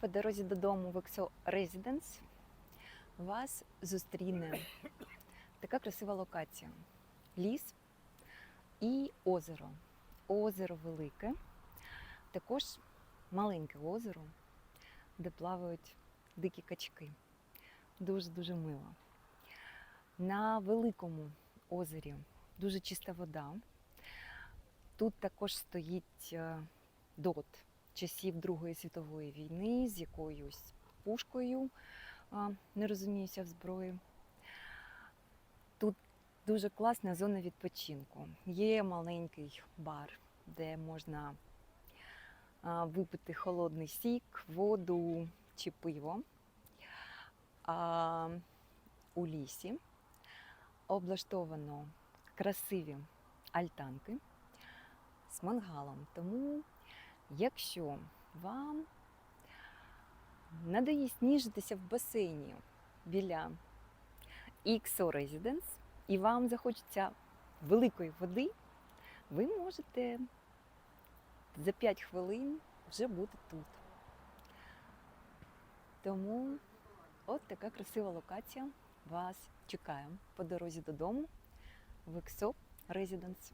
По дорозі додому в Exo Residence вас зустріне така красива локація: ліс і озеро. Озеро велике, також маленьке озеро, де плавають дикі качки. Дуже-дуже мило. На великому озері дуже чиста вода. Тут також стоїть е, дот часів Другої світової війни з якоюсь пушкою, не розуміюся в зброї. Тут дуже класна зона відпочинку. Є маленький бар, де можна випити холодний сік, воду чи пиво. А, у лісі облаштовано красиві альтанки з мангалом. Тому, якщо вам надоїсть ніжитися в басейні біля XO Residence і вам захочеться великої води, ви можете за 5 хвилин вже бути тут. Тому от така красива локація вас чекає по дорозі додому в XO Residence.